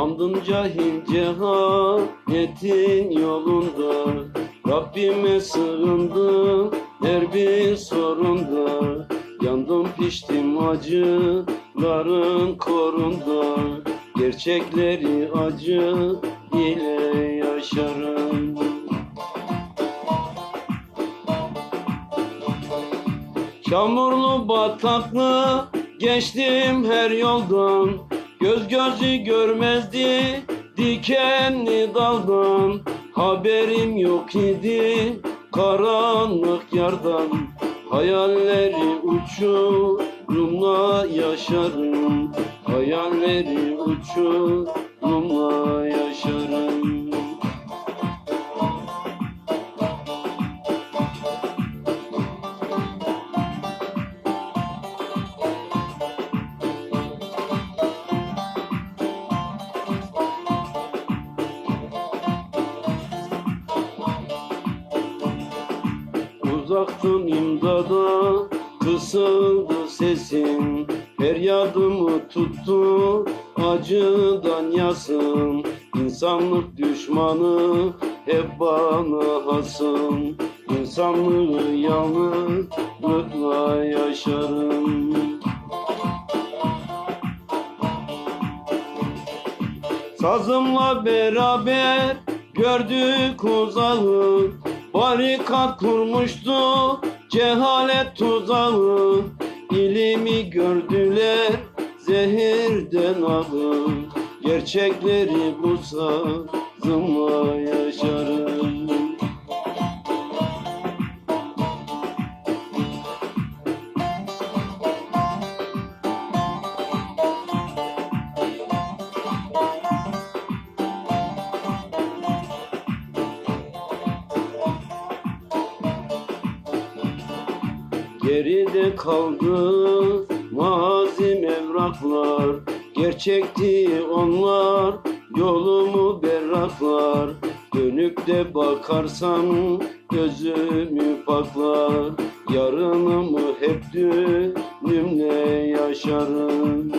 Hamdın cahil cehaletin yolunda. Rabbime sığındım her bir sorunda. Yandım piştim acıların korunda. Gerçekleri acı ile yaşarım. Çamurlu bataklı geçtim her yoldan Göz gözü görmezdi dikenli daldan Haberim yok idi. Karanlık yardan Hayalleri uçurumla yaşarım. Hayalleri uçurumla yaşarım Uzaktın imdada kısıldı sesin Feryadımı tuttu acıdan yasın İnsanlık düşmanı hep bana hasım. İnsanlığı yalnızlıkla yaşarım. Sazımla beraber gördük uzağı Barikat kurmuştu cehalet tuzağı. İlimi gördüler zehirden ağı Gerçekleri bu sazımla yaşarım Geride kaldı mazim evraklar Gerçekti onlar yolumu berraklar Dönüp de bakarsan gözümü paklar. Yarınımı hep dünümle yaşarım.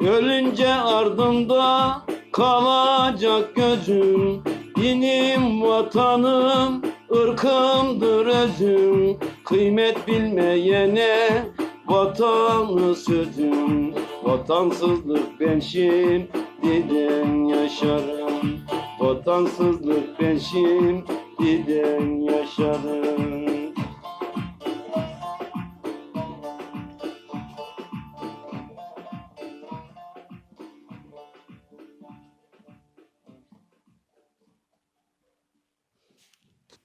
Ölünce ardında kalacak gözüm Dinim, vatanım, ırkımdır özüm. Kıymet bilmeyene vatanı sözüm. Vatansızlık ben şimdiden yaşarım. Vatansızlık ben şimdiden yaşarım